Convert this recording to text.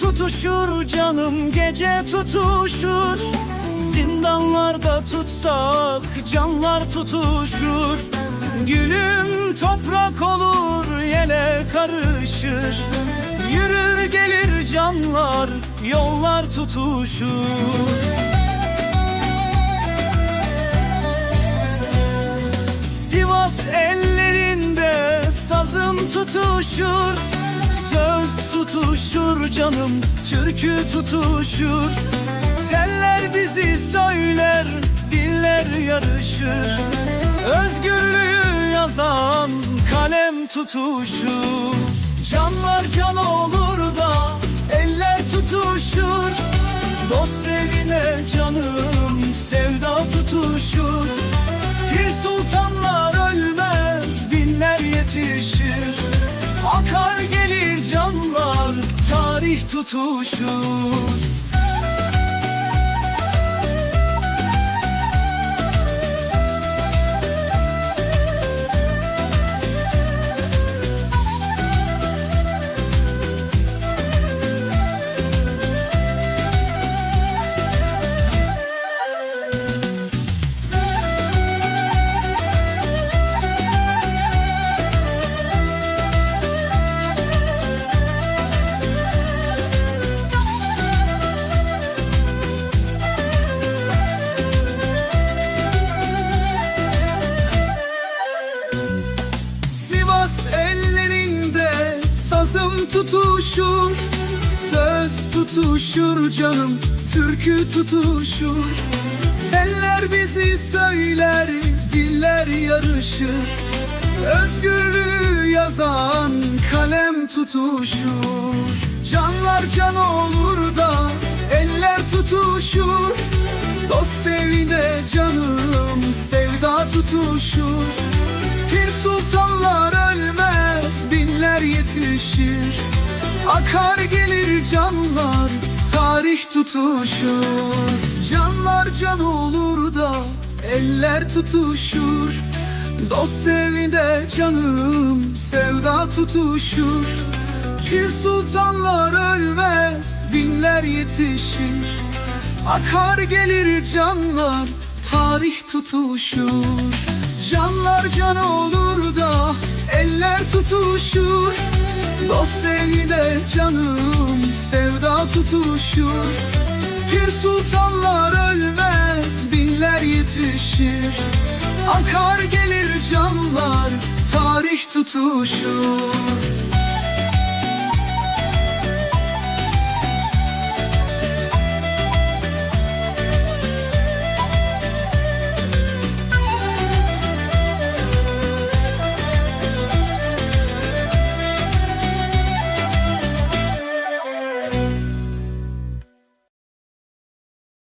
tutuşur canım gece tutuşur. Zindanlarda tutsak canlar tutuşur. Gülüm toprak olur yele karışır. Yürür gelir canlar yollar tutuşur. Sivas ellerinde sazım tutuşur tutuşur canım türkü tutuşur. Teller bizi söyler diller yarışır. Özgürlüğü yazan kalem tutuşur. Canlar can olur da eller tutuşur. Dost evine canım sevda tutuşur. Bir sultanlar ölmez, binler yetişir. Akar gelir canlar, tarih tutuşur. Tutuşur Söz tutuşur canım türkü tutuşur. Teller bizi söyler diller yarışır. Özgürlüğü yazan kalem tutuşur. Canlar can olur da eller tutuşur. Dost evine canım sevda tutuşur. Pir sultanlar Akar gelir canlar, tarih tutuşur. Canlar can olur da, eller tutuşur. Dost evinde canım, sevda tutuşur. Pir sultanlar ölmez, binler yetişir. Akar gelir canlar, tarih tutuşur. Canlar can olur da eller tutuşur Dost evine canım sevda tutuşur. Bir sultanlar ölmez binler yetişir. Akar gelir canlar tarih tutuşur